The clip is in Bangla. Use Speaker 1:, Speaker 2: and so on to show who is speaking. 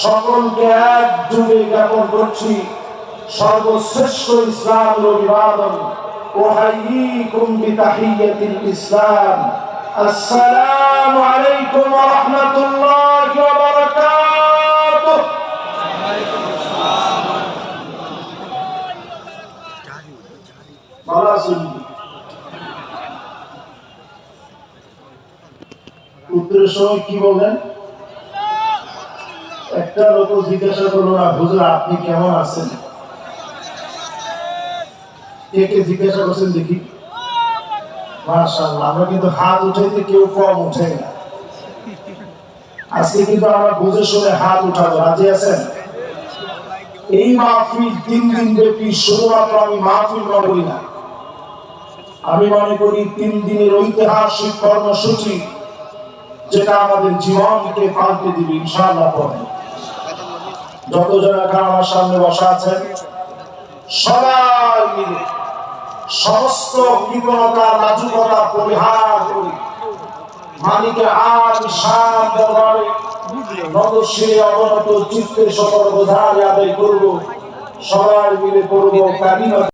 Speaker 1: সকলকে এক যুগে জ্ঞাপন করছি, সর্বশ্রেষ্ঠ অভিবাদন ইসলাম। আসসালামু আলাইকুম ওয়া রাহমাতুল্লাহি ওয়া উত্তরের সময় কি বললেন? একটা লোক জিজ্ঞাসা করল না, হুজুর, আপনি কেমন আছেন? কে কে জিজ্ঞাসা করছেন দেখি। মাশাআল্লাহ, আমরা কিন্তু হাত উঠাইতে কেউ কম উঠে না। আজকে কিন্তু আমরা বুঝে শুনে হাত উঠাবো, রাজি আছেন? এই মাহফিল তিন দিন ব্যাপী, শুধুমাত্র আমি মাহফিল মনে করি না। আমি মনে করি তিন দিনের ঐতিহাসিক কর্মসূচি যেটা আমাদের জীবনকে পাল্টে দিবে, ইনশাআল্লাহ পরে। যতজন এখন আমার সামনে বসা আছেন, সবাই মিলে সমস্ত বিপণতা পরিহার করি মালিকের আর শান দরবারে অবনত চিত্তে সকল আদায় করব। সবাই মিলে করব